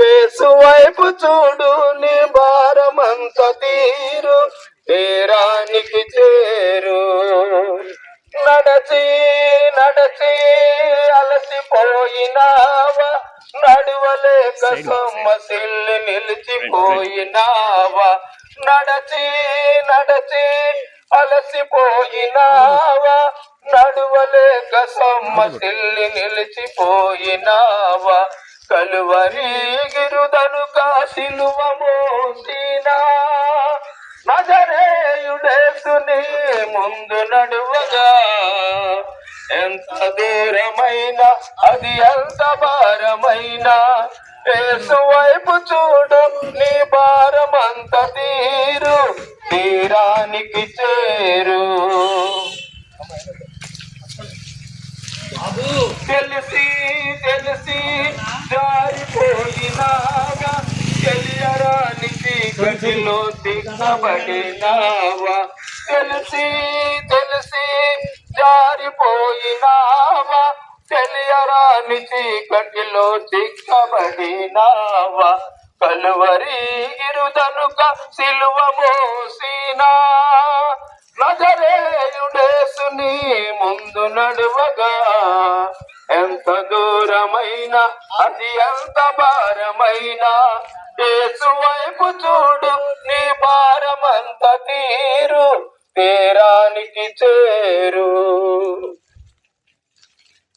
యేసు వైపు చూడు నీ భారమంత తీరు తీరానికి చేరు. నడచి నడచి అలసిపోయినావా నడువలేక సొమ్మసిల్లి నిలిచిపోయినావా. నడచి నడచి అలసిపోయినావా నడువలేక సొమ్మసిల్లి నిలిచిపోయినావా. కలువరి గిరుదనుక సిలువ మోసినా నజరేయుడేసుని ముందు నడువగా. ఎంత దూరమైన అది ఎంత భారమైన యేసు వైపు చూడు నీ భారమంత తీరు తీరానికి చేరు. తెలిసి గదిలో దిగబడినావా తెలిసి తెలిసి జారిపోయినావా? తెలియరాని చీకటిలో దిగబడినావా కలువరి గిరుదనుక సిలువ మోసినా నజరేయుడేసుని ముందు నడువగా. ఎంత దూరమైన అది ఎంత భారమైన? ఏ తీరానికి చేరు.